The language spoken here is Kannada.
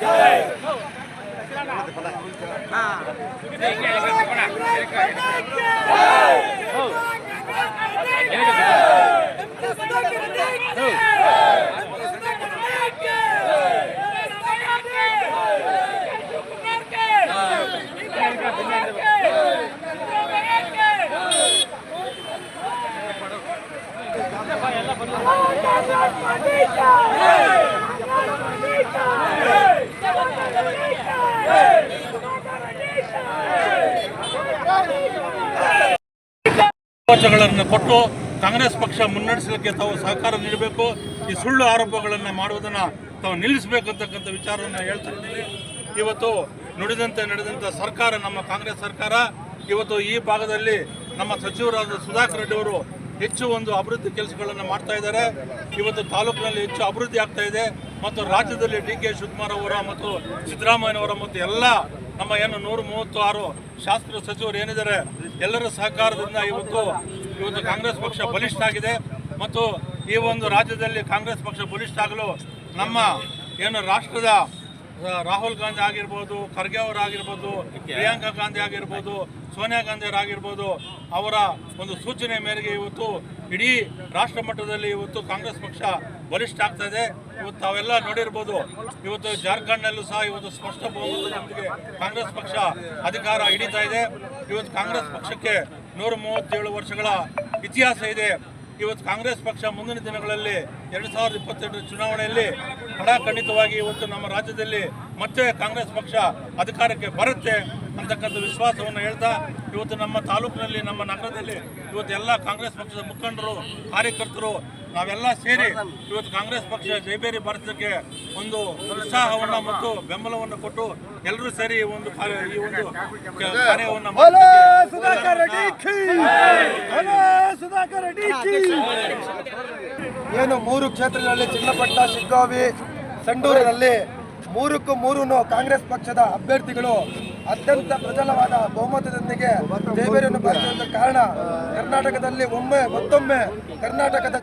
Hey! ಅವಕಾಶಗಳನ್ನು ಕೊಟ್ಟು ಕಾಂಗ್ರೆಸ್ ಪಕ್ಷ ಮುನ್ನಡೆಸಲಿಕ್ಕೆ ತಾವು ಸಹಕಾರ ನೀಡಬೇಕು. ಈ ಸುಳ್ಳು ಆರೋಪಗಳನ್ನು ಮಾಡುವುದನ್ನು ತಾವು ನಿಲ್ಲಿಸಬೇಕು ಅಂತಕ್ಕಂಥ ವಿಚಾರವನ್ನು ಹೇಳ್ತಾ ಇದ್ದೀನಿ ಇವತ್ತು ನುಡಿದಂತೆ ನಡೆದಂಥ ಸರ್ಕಾರ ನಮ್ಮ ಕಾಂಗ್ರೆಸ್ ಸರ್ಕಾರ, ಇವತ್ತು ಈ ಭಾಗದಲ್ಲಿ ನಮ್ಮ ಸಚಿವರಾದ ಸುಧಾಕರ್ ರೆಡ್ಡಿ ಅವರು ಹೆಚ್ಚು ಒಂದು ಅಭಿವೃದ್ಧಿ ಕೆಲಸಗಳನ್ನು ಮಾಡ್ತಾ ಇದ್ದಾರೆ. ಇವತ್ತು ತಾಲೂಕಿನಲ್ಲಿ ಹೆಚ್ಚು ಅಭಿವೃದ್ಧಿ ಆಗ್ತಾ ಇದೆ. ಮತ್ತು ರಾಜ್ಯದಲ್ಲಿ ಡಿ ಕೆ ಶಿವಕುಮಾರ್ ಅವರ ಮತ್ತು ಸಿದ್ದರಾಮಯ್ಯನವರ ಮತ್ತು ಎಲ್ಲ ನಮ್ಮ ಏನು ನೂರ ಮೂವತ್ತು ಆರು ಶಾಸಕರು ಸಚಿವರು ಏನಿದ್ದಾರೆ, ಎಲ್ಲರ ಸಹಕಾರದಿಂದ ಇವತ್ತು ಇವತ್ತು ಕಾಂಗ್ರೆಸ್ ಪಕ್ಷ ಬಲಿಷ್ಠ ಆಗಿದೆ ಮತ್ತು ಈ ಒಂದು ರಾಜ್ಯದಲ್ಲಿ ಕಾಂಗ್ರೆಸ್ ಪಕ್ಷ ಬಲಿಷ್ಠ ಆಗಲು ನಮ್ಮ ಏನು ರಾಷ್ಟ್ರದ ರಾಹುಲ್ ಗಾಂಧಿ ಆಗಿರ್ಬೋದು, ಖರ್ಗೆ ಅವರಾಗಿರ್ಬೋದು ಪ್ರಿಯಾಂಕಾ ಗಾಂಧಿ ಆಗಿರ್ಬೋದು ಸೋನಿಯಾ ಗಾಂಧಿ ಅವರಾಗಿರ್ಬೋದು ಅವರ ಒಂದು ಸೂಚನೆ ಮೇರೆಗೆ ಇವತ್ತು ಇಡೀ ರಾಷ್ಟ್ರ ಮಟ್ಟದಲ್ಲಿ ಇವತ್ತು ಕಾಂಗ್ರೆಸ್ ಪಕ್ಷ ಬಲಿಷ್ಠ ಆಗ್ತಾ ಇದೆ. ಇವತ್ತು ತಾವೆಲ್ಲ ನೋಡಿರ್ಬೋದು, ಇವತ್ತು ಜಾರ್ಖಂಡ್ನಲ್ಲೂ ಸಹ ಇವತ್ತು ಸ್ಪಷ್ಟ ಬಹುಮತದೊಂದಿಗೆ ಕಾಂಗ್ರೆಸ್ ಪಕ್ಷ ಅಧಿಕಾರ ಹಿಡಿತಾ ಇದೆ. ಇವತ್ತು ಕಾಂಗ್ರೆಸ್ ಪಕ್ಷಕ್ಕೆ ನೂರ ಮೂವತ್ತೇಳು ವರ್ಷಗಳ ಇತಿಹಾಸ ಇದೆ. ಇವತ್ತು ಕಾಂಗ್ರೆಸ್ ಪಕ್ಷ ಮುಂದಿನ ದಿನಗಳಲ್ಲಿ ಎರಡು ಸಾವಿರದ ಇಪ್ಪತ್ತೆರಡು ಚುನಾವಣೆಯಲ್ಲಿ ಖಡಾಖಂಡಿತವಾಗಿ ಇವತ್ತು ನಮ್ಮ ರಾಜ್ಯದಲ್ಲಿ ಮತ್ತೆ ಕಾಂಗ್ರೆಸ್ ಪಕ್ಷ ಅಧಿಕಾರಕ್ಕೆ ಬರುತ್ತೆ. ಅಂತಕ್ಕಂಥ ವಿಶ್ವಾಸವನ್ನು ಹೇಳ್ತಾ ಇವತ್ತು ನಮ್ಮ ತಾಲೂಕಿನಲ್ಲಿ ನಮ್ಮ ನಗರದಲ್ಲಿ ಇವತ್ತು ಎಲ್ಲ ಕಾಂಗ್ರೆಸ್ ಪಕ್ಷದ ಮುಖಂಡರು ಕಾರ್ಯಕರ್ತರು ನಾವೆಲ್ಲ ಸೇರಿ ಇವತ್ತು ಕಾಂಗ್ರೆಸ್ ಪಕ್ಷ ಜೈಬೇರಿ ಭಾರತಕ್ಕೆ ಒಂದು ಉತ್ಸಾಹವನ್ನು ಮತ್ತು ಬೆಂಬಲವನ್ನು ಕೊಟ್ಟು ಎಲ್ಲರೂ ಸೇರಿ ಈ ಒಂದು ಈ ಒಂದು ಕಾರ್ಯವನ್ನು ಸುಧಾಕರ್ ರೆಡ್ಡಿ ಕೀ! ಹಲೋ ಸುಧಾಕರ್ ರೆಡ್ಡಿ ಕೀ! ಏನು ಮೂರು ಕ್ಷೇತ್ರಗಳಲ್ಲಿ ಚಿನ್ನಪಟ್ಟ ಶಿಗ್ಗಾವಿ ಸಂಡೂರಿನಲ್ಲಿ ಮೂರಕ್ಕೂ ಮೂರು ಕಾಂಗ್ರೆಸ್ ಪಕ್ಷದ ಅಭ್ಯರ್ಥಿಗಳು ಅತ್ಯಂತ ಪ್ರಜಲವಾದ ಬಹುಮತದೊಂದಿಗೆ ಜಯಬೇರಿಯನ್ನು ಬರೆದಿರುವ ಕಾರಣ ಕರ್ನಾಟಕದಲ್ಲಿ ಒಮ್ಮೆ ಮತ್ತೊಮ್ಮೆ ಕರ್ನಾಟಕದ